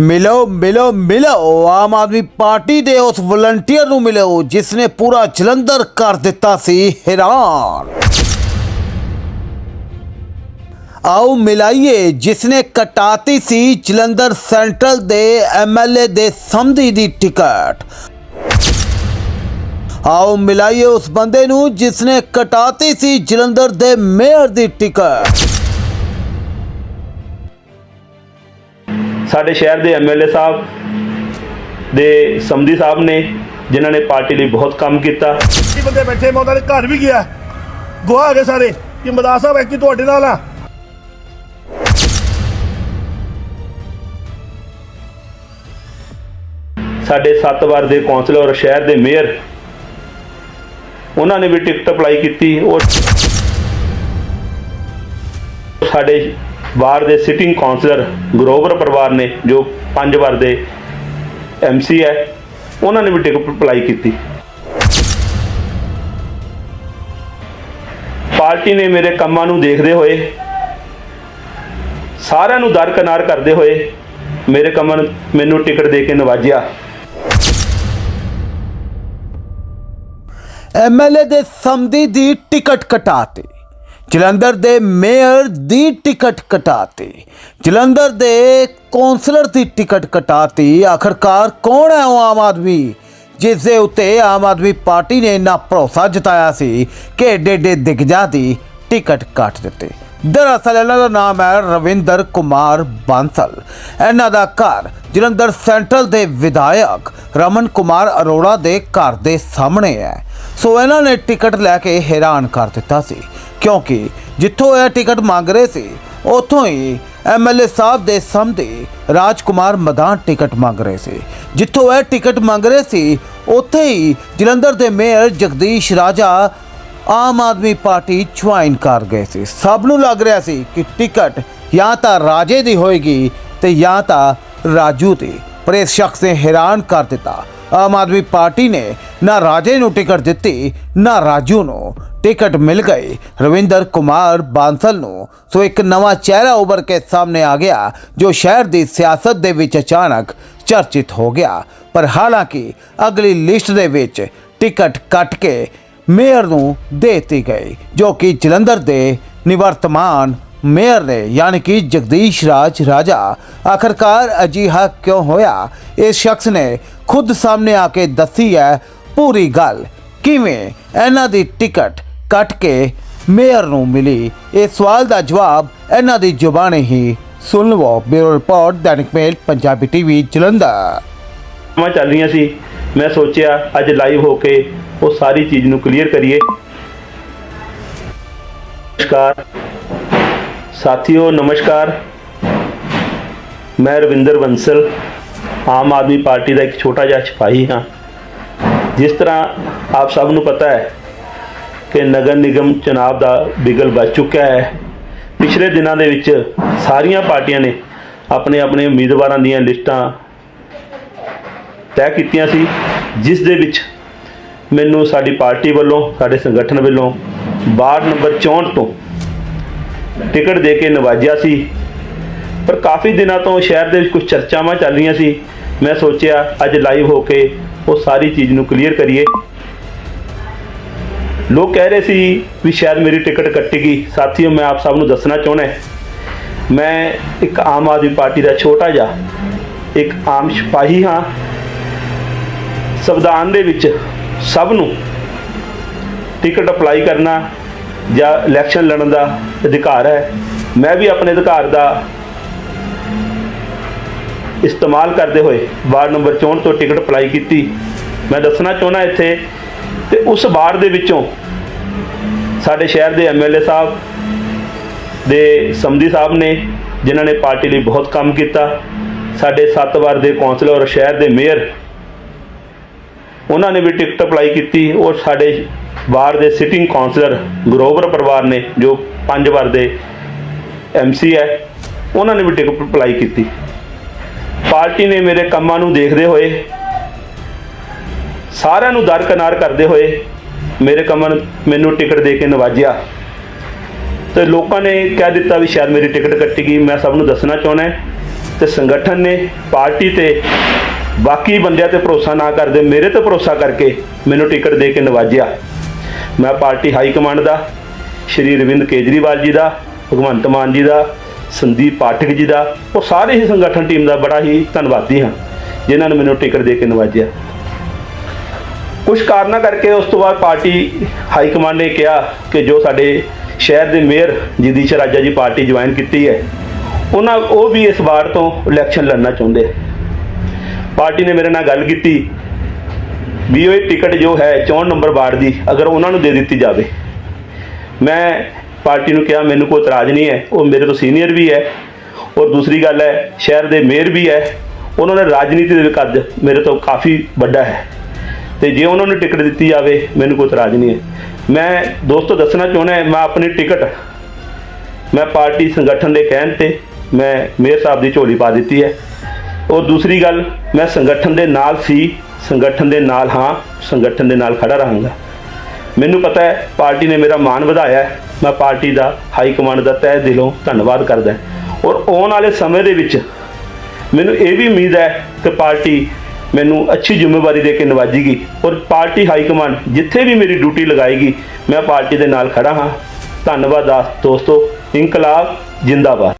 ਮਿਲੋ ਮਿਲੋ ਮਿਲੋ। ਆਮ ਆਦਮੀ ਪਾਰਟੀ ਦੇ ਉਸ ਵਲੰਟੀਅਰ ਨੂੰ ਮਿਲੋ ਜਿਸ ਨੇ ਪੂਰਾ ਜਲੰਧਰ ਕਰ ਦਿੱਤਾ ਸੀ ਹੈਰਾਨ। ਆਓ ਮਿਲਾਈਏ ਜਿਸ ਨੇ ਕਟਾਤੀ ਸੀ ਜਲੰਧਰ ਸੈਂਟਰਲ ਦੇ ਐਮਐਲਏ ਦੇ ਸੰਧੀ ਦੀ ਟਿਕਟ। ਆਓ ਮਿਲਾਈਏ ਉਸ ਬੰਦੇ ਨੂੰ ਜਿਸ ਨੇ ਕਟਾਤੀ ਸੀ ਜਲੰਧਰ ਦੇ ਮੇਅਰ ਦੀ ਟਿਕਟ। ਸਾਡੇ ਸ਼ਹਿਰ ਦੇ ਐਮਐਲਏ ਸਾਹਿਬ ਦੇ ਸਮਦੀ ਸਾਹਿਬ ਨੇ ਜਿਨ੍ਹਾਂ ਨੇ ਪਾਰਟੀ ਲਈ ਬਹੁਤ ਕੰਮ ਕੀਤਾ। ਕੀ ਬੰਦੇ ਬੈਠੇ ਮੈਂ ਉਹਨਾਂ ਦੇ ਘਰ ਵੀ ਗਿਆ। ਗਵਾਹ ਹੈਗੇ ਸਾਰੇ ਕਿ ਮਦਾਸ ਸਾਹਿਬ ਐਕੀ ਤੁਹਾਡੇ ਨਾਲ ਆ। ਸਾਡੇ ਸੱਤ ਵਾਰ ਦੇ ਕੌਂਸਲਰ ਔਰ ਸ਼ਹਿਰ ਦੇ ਮੇਅਰ ਉਹਨਾਂ ਨੇ ਵੀ ਟਿਕਟ ਅਪਲਾਈ ਕੀਤੀ। ਔਰ ਸਾਡੇ ਵਾਰ ਦੇ ਸਿਟਿੰਗ ਕੌਂਸਲਰ ਗਰੋਵਰ ਪਰਿਵਾਰ ਨੇ, ਜੋ ਪੰਜ ਵਾਰ ਦੇ ਐਮਸੀ ਹੈ, ਉਹਨਾਂ ਨੇ ਵੀ ਟਿਕਟ ਅਪਲਾਈ ਕੀਤੀ। ਪਾਰਟੀ ਨੇ ਮੇਰੇ ਕੰਮਾਂ ਨੂੰ ਦੇਖਦੇ ਹੋਏ, ਸਾਰਿਆਂ ਨੂੰ ਦਰਕਨਾਰ ਕਰਦੇ ਹੋਏ, ਮੇਰੇ ਕੰਮਾਂ ਮੈਨੂੰ ਟਿਕਟ ਦੇ ਕੇ ਨਵਾਜਿਆ। ਐਮਐਲਏ ਦੇ ਸੰਧੀ ਦੀ ਟਿਕਟ ਕਟਾਤੀ। ਜਲੰਧਰ ਦੇ ਮੇਅਰ ਦੀ ਟਿਕਟ ਕਟਾਤੀ। ਜਲੰਧਰ ਦੇ ਕੌਂਸਲਰ ਦੀ ਟਿਕਟ ਕਟਾਤੀ। ਆਖਰਕਾਰ ਕੌਣ ਹੈ ਉਹ ਆਮ ਆਦਮੀ? ਜਿਸ ਦੇ ਉੱਤੇ ਆਮ ਆਦਮੀ ਪਾਰਟੀ ਨੇ ਇੰਨਾ ਭਰੋਸਾ ਜਤਾਇਆ ਸੀ ਕਿ ਏਡੇ ਏਡੇ ਦਿਗਜਾਂ ਦੀ ਟਿਕਟ ਕੱਟ ਦਿੱਤੇ। ਦਰਅਸਲ ਇਹਨਾਂ ਦਾ ਨਾਮ ਹੈ ਰਵਿੰਦਰ ਕੁਮਾਰ ਬਾਂਸਲ। ਇਹਨਾਂ ਦਾ ਘਰ ਜਲੰਧਰ ਸੈਂਟਰਲ ਦੇ ਵਿਧਾਇਕ ਰਮਨ ਕੁਮਾਰ ਅਰੋੜਾ ਦੇ ਘਰ ਦੇ ਸਾਹਮਣੇ ਹੈ। ਸੋ ਇਹਨਾਂ ਨੇ ਟਿਕਟ ਲੈ ਕੇ ਹੈਰਾਨ ਕਰ ਦਿੱਤਾ ਸੀ, ਕਿਉਂਕਿ ਜਿੱਥੋਂ ਇਹ ਟਿਕਟ ਮੰਗ ਰਹੇ ਸੀ, ਉੱਥੋਂ ਹੀ ਐਮਐਲਏ ਸਾਹਿਬ ਦੇ ਸਾਹਮਣੇ ਰਾਜਕੁਮਾਰ ਮਦਾਨ ਟਿਕਟ ਮੰਗ ਰਹੇ ਸੀ। ਜਿੱਥੋਂ ਇਹ ਟਿਕਟ ਮੰਗ ਰਹੇ ਸੀ, ਉੱਥੇ ਹੀ ਜਲੰਧਰ ਦੇ ਮੇਅਰ ਜਗਦੀਸ਼ ਰਾਜਾ ਆਮ ਆਦਮੀ ਪਾਰਟੀ ਜੁਆਇਨ ਕਰ ਗਏ ਸੀ। ਸਭ ਨੂੰ ਲੱਗ ਰਿਹਾ ਸੀ ਕਿ ਟਿਕਟ ਜਾਂ ਤਾਂ ਰਾਜੇ ਦੀ ਹੋਏਗੀ ਤੇ ਜਾਂ ਤਾਂ ਰਾਜੂ ਦੀ। ਪਰ ਇਸ ਸ਼ਖਸ ਨੇ ਹੈਰਾਨ ਕਰ ਦਿੱਤਾ ਆਮ ਆਦਮੀ ਪਾਰਟੀ ਨੇ ਨਾ ਰਾਜੇ ਨੂੰ ਟਿਕਟ ਦਿੱਤੀ, ਨਾ ਰਾਜੂ ਨੂੰ। ਟਿਕਟ ਮਿਲ ਗਈ। ਰਵਿੰਦਰ ਕੁਮਾਰ ਬਾਂਸਲ ਨੂੰ। ਸੋ ਇੱਕ ਨਵਾਂ ਚਿਹਰਾ ਉਭਰ ਕੇ ਸਾਹਮਣੇ ਆ ਗਿਆ, ਜੋ ਸ਼ਹਿਰ ਦੀ ਸਿਆਸਤ ਦੇ ਵਿੱਚ ਅਚਾਨਕ ਚਰਚਿਤ ਹੋ ਗਿਆ। ਪਰ ਹਾਲਾਂਕਿ ਅਗਲੀ ਲਿਸਟ ਦੇ ਵਿੱਚ ਟਿਕਟ ਕੱਟ ਕੇ ਮੇਅਰ ਨੂੰ ਦੇ ਦਿੱਤੀ ਗਈ, ਜੋ ਕਿ ਜਲੰਧਰ ਦੇ ਨਿਵਰਤਮਾਨ ਮੇਅਰ ਨੇ ਯਾਨੀ ਕਿ ਜਗਦੀਸ਼ ਰਾਜ ਰਾਜਾ ਆਖਰਕਾਰ ਅਜਿਹਾ ਕਿਉਂ ਹੋਇਆ? ਇਸ ਸ਼ਖਸ ਨੇ ਖੁਦ ਸਾਹਮਣੇ ਆ ਕੇ ਦੱਸੀ ਹੈ, ਪੂਰੀ ਗੱਲ ਕਿਵੇਂ ਇਹਨਾਂ ਦੀ ਟਿਕਟ ਕੱਟ ਕੇ ਮੇਅਰ ਨੂੰ ਮਿਲੀ? ਇਹ ਸਵਾਲ ਦਾ ਜਵਾਬ ਇਹਨਾਂ ਦੀ ਜ਼ੁਬਾਨੀ ਹੀ ਸੁਣ ਲਵੋ bureau report, Dainik mail, Punjabi TV, Jalandhar. ਮੈਂ ਚੱਲ ਰਹੀਆਂ ਸੀ। ਮੈਂ ਸੋਚਿਆ, ਅੱਜ ਲਾਈਵ ਹੋ ਕੇ ਉਹ ਸਾਰੀ ਚੀਜ਼ ਨੂੰ ਕਲੀਅਰ ਕਰੀਏ। ਨਮਸਕਾਰ। ਸਾਥੀਓ, ਨਮਸਕਾਰ। ਮੈਂ ਰਵਿੰਦਰ ਬੰਸਲ, ਆਮ ਆਦਮੀ ਪਾਰਟੀ ਦਾ ਇੱਕ ਛੋਟਾ ਜਿਹਾ ਸਿਪਾਹੀ ਹਾਂ। ਜਿਸ ਤਰ੍ਹਾਂ ਆਪ ਸਭ ਨੂੰ ਪਤਾ ਹੈ ਕਿ ਨਗਰ ਨਿਗਮ ਚੁਣਾਵ ਦਾ ਬਿਗਲ ਵੱਜ ਚੁੱਕਿਆ ਹੈ। ਪਿਛਲੇ ਦਿਨਾਂ ਦੇ ਵਿੱਚ ਸਾਰੀਆਂ ਪਾਰਟੀਆਂ ਨੇ ਆਪਣੇ ਆਪਣੇ ਉਮੀਦਵਾਰਾਂ ਦੀਆਂ ਲਿਸਟਾਂ ਤੈਅ ਕੀਤੀਆਂ ਸੀ, ਜਿਸ ਦੇ ਵਿੱਚ ਮੈਨੂੰ ਸਾਡੀ ਪਾਰਟੀ ਵੱਲੋਂ, ਸਾਡੇ ਸੰਗਠਨ ਵੱਲੋਂ ਵਾਰਡ ਨੰਬਰ 64 ਤੋਂ ਟਿਕਟ ਦੇ ਕੇ ਨਵਾਜਿਆ ਸੀ। ਪਰ ਕਾਫੀ ਦਿਨਾਂ ਤੋਂ ਸ਼ਹਿਰ ਦੇ ਵਿੱਚ ਕੁਝ ਚਰਚਾਵਾਂ ਚੱਲ ਰਹੀਆਂ ਸੀ। ਮੈਂ ਸੋਚਿਆ, ਅੱਜ ਲਾਈਵ ਹੋ ਕੇ ਉਹ ਸਾਰੀ ਚੀਜ਼ ਨੂੰ ਕਲੀਅਰ ਕਰੀਏ। ਲੋਕ ਕਹਿ ਰਹੇ ਸੀ ਵੀ ਸ਼ਾਇਦ ਮੇਰੀ ਟਿਕਟ ਕੱਟੇਗੀ ਸਾਥੀਓ, ਮੈਂ ਆਪ ਸਭ ਨੂੰ ਦੱਸਣਾ ਚਾਹੁੰਦਾ ਮੈਂ ਇੱਕ ਆਮ ਆਦਮੀ ਪਾਰਟੀ ਦਾ ਛੋਟਾ ਜਿਹਾ, ਇੱਕ ਆਮ ਸਿਪਾਹੀ ਹਾਂ। ਸੰਵਿਧਾਨ ਦੇ ਵਿੱਚ ਸਭ ਨੂੰ ਟਿਕਟ ਅਪਲਾਈ ਕਰਨਾ ਜਾਂ ਇਲੈਕਸ਼ਨ ਲੜਨ ਦਾ ਅਧਿਕਾਰ ਹੈ। ਮੈਂ ਵੀ ਆਪਣੇ ਅਧਿਕਾਰ ਦਾ ਇਸਤੇਮਾਲ ਕਰਦੇ ਹੋਏ ਵਾਰਡ ਨੰਬਰ 64 ਤੋਂ ਟਿਕਟ ਅਪਲਾਈ ਕੀਤੀ। ਮੈਂ ਦੱਸਣਾ ਚਾਹੁੰਦਾ ਇੱਥੇ ਤੇ ਉਸ ਵਾਰਡ ਦੇ ਵਿੱਚੋਂ ਸਾਡੇ ਸ਼ਹਿਰ ਦੇ ਐਮਐਲਏ ਸਾਹਿਬ ਦੇ ਸਮਦੀ ਸਾਹਿਬ ਨੇ, ਜਿਨ੍ਹਾਂ ਨੇ ਪਾਰਟੀ ਲਈ ਬਹੁਤ ਕੰਮ ਕੀਤਾ। ਸਾਡੇ ਸੱਤ ਵਾਰ ਦੇ ਕੌਂਸਲਰ ਔਰ ਸ਼ਹਿਰ ਦੇ ਮੇਅਰ ਉਹਨਾਂ ਨੇ ਵੀ ਟਿਕਟ ਅਪਲਾਈ ਕੀਤੀ। ਔਰ ਸਾਡੇ ਵਾਰ ਦੇ ਸਿਟਿੰਗ ਕਾਉਂਸਲਰ ਗਰੋਵਰ ਪਰਿਵਾਰ ਨੇ, ਜੋ ਪੰਜ ਵਾਰ ਦੇ ਐਮਸੀ ਹੈ, ਉਹਨਾਂ ਨੇ ਵੀ ਟਿਕਟ ਅਪਲਾਈ ਕੀਤੀ। ਪਾਰਟੀ ਨੇ ਮੇਰੇ ਕੰਮਾਂ ਨੂੰ ਦੇਖਦੇ ਹੋਏ, ਸਾਰਿਆਂ ਨੂੰ ਦਰਕਨਾਰ ਕਰਦੇ ਹੋਏ ਮੇਰੇ ਕੰਮਾਂ ਮੈਨੂੰ ਟਿਕਟ ਦੇ ਕੇ ਨਵਾਜਿਆ। ਤੇ ਲੋਕਾਂ ਨੇ ਕਹਿ ਦਿੱਤਾ ਵੀ ਸ਼ਾਇਦ ਮੇਰੀ ਟਿਕਟ ਕੱਟੀ ਗਈ। ਮੈਂ ਸਭ ਨੂੰ ਦੱਸਣਾ ਚਾਹੁੰਦਾ ਤੇ ਸੰਗਠਨ ਨੇ, ਪਾਰਟੀ ਤੇ ਬਾਕੀ ਬੰਦਿਆਂ ਤੇ ਭਰੋਸਾ ਨਾ ਕਰਦੇ, ਮੇਰੇ ਤੇ ਭਰੋਸਾ ਕਰਕੇ ਮੈਨੂੰ ਟਿਕਟ ਦੇ ਕੇ ਨਵਾਜਿਆ ਮੈਂ ਪਾਰਟੀ ਹਾਈ ਕਮਾਂਡ ਦਾ, ਸ਼੍ਰੀ ਅਰਵਿੰਦ ਕੇਜਰੀਵਾਲ ਜੀ ਦਾ, ਭਗਵੰਤ ਮਾਨ ਜੀ ਦਾ, ਸੰਦੀਪ ਪਾਠਕ ਜੀ ਦਾ, ਉਹ ਸਾਰੇ ਹੀ ਸੰਗਠਨ ਟੀਮ ਦਾ ਬੜਾ ਹੀ ਧੰਨਵਾਦੀ ਹਾਂ, ਜਿਨ੍ਹਾਂ ਨੇ ਮੈਨੂੰ ਟਿਕਟ ਦੇ ਕੇ ਨਵਾਜਿਆ ਕੁਝ ਕਾਰਨਾਂ ਕਰਕੇ ਉਸ ਤੋਂ ਬਾਅਦ ਪਾਰਟੀ ਹਾਈ ਕਮਾਂਡ ਨੇ ਕਿਹਾ ਕਿ ਜੋ ਸਾਡੇ ਸ਼ਹਿਰ ਦੇ ਮੇਅਰ ਜਗਦੀਸ਼ ਰਾਜਾ ਜੀ ਪਾਰਟੀ ਜੁਆਇਨ ਕੀਤੀ ਹੈ, ਉਹਨਾਂ ਉਹ ਵੀ ਇਸ ਵਾਰ ਤੋਂ ਇਲੈਕਸ਼ਨ ਲੜਨਾ ਚਾਹੁੰਦੇ ਹੈ। ਪਾਰਟੀ ਨੇ ਮੇਰੇ ਨਾਲ ਗੱਲ ਕੀਤੀ ਵੀ ਉਹ ਟਿਕਟ ਜੋ ਹੈ 64 ਨੰਬਰ ਵਾਰਡ ਦੀ, ਅਗਰ ਉਹਨਾਂ ਨੂੰ ਦੇ ਦਿੱਤੀ ਜਾਵੇ। ਮੈਂ ਪਾਰਟੀ ਨੂੰ ਕਿਹਾ, ਮੈਨੂੰ ਕੋਈ ਇਤਰਾਜ਼ ਨਹੀਂ ਹੈ, ਉਹ ਮੇਰੇ ਤੋਂ ਸੀਨੀਅਰ ਵੀ ਹੈ ਔਰ ਦੂਸਰੀ ਗੱਲ ਹੈ, ਸ਼ਹਿਰ ਦੇ ਮੇਅਰ ਵੀ ਹੈ, ਉਹਨਾਂ ਨੇ ਰਾਜਨੀਤੀ ਦੇ ਕੱਦ ਮੇਰੇ ਤੋਂ ਕਾਫੀ ਵੱਡਾ ਹੈ। ਤੇ ਜੇ ਉਹਨਾਂ ਨੂੰ ਟਿਕਟ ਦਿੱਤੀ ਜਾਵੇ, ਮੈਨੂੰ ਕੋਈ ਇਤਰਾਜ਼ ਨਹੀਂ ਹੈ। ਮੈਂ ਦੋਸਤੋ, ਦੱਸਣਾ ਚਾਹੁੰਦਾ ਮੈਂ ਆਪਣੀ ਟਿਕਟ ਮੈਂ ਪਾਰਟੀ ਸੰਗਠਨ ਦੇ ਕਹਿਣ ਤੇ ਮੈਂ ਮੇਅਰ ਸਾਹਿਬ ਦੀ ਝੋਲੀ ਪਾ ਦਿੱਤੀ ਹੈ। ਔਰ ਦੂਸਰੀ ਗੱਲ, ਮੈਂ ਸੰਗਠਨ ਦੇ ਨਾਲ ਸੀ, ਸੰਗਠਨ ਦੇ ਨਾਲ ਹਾਂ, ਸੰਗਠਨ ਦੇ ਨਾਲ ਖੜਾ ਰਹਾਂਗਾ। ਮੈਨੂੰ ਪਤਾ ਹੈ, ਪਾਰਟੀ ਨੇ ਮੇਰਾ ਮਾਣ ਵਧਾਇਆ ਹੈ। ਮੈਂ ਪਾਰਟੀ ਦਾ, ਹਾਈ ਕਮਾਂਡ ਦਾ ਤਹਿ ਦਿਲੋਂ ਧੰਨਵਾਦ ਕਰਦਾ ਔਰ ਆਉਣ ਵਾਲੇ ਸਮੇਂ ਦੇ ਵਿੱਚ, ਮੈਨੂੰ ਇਹ ਵੀ ਉਮੀਦ ਹੈ ਕਿ ਪਾਰਟੀ ਮੈਨੂੰ ਅੱਛੀ ਜ਼ਿੰਮੇਵਾਰੀ ਦੇ ਕੇ ਨਵਾਜੇਗੀ। ਔਰ ਪਾਰਟੀ ਹਾਈ ਕਮਾਂਡ ਜਿੱਥੇ ਵੀ ਮੇਰੀ ਡਿਊਟੀ ਲਗਾਏਗੀ, ਮੈਂ ਪਾਰਟੀ ਦੇ ਨਾਲ ਖੜਾ ਹਾਂ। ਧੰਨਵਾਦ ਆ ਦੋਸਤੋ, ਇਨਕਲਾਬ, ਜਿੰਦਾਬਾਦ।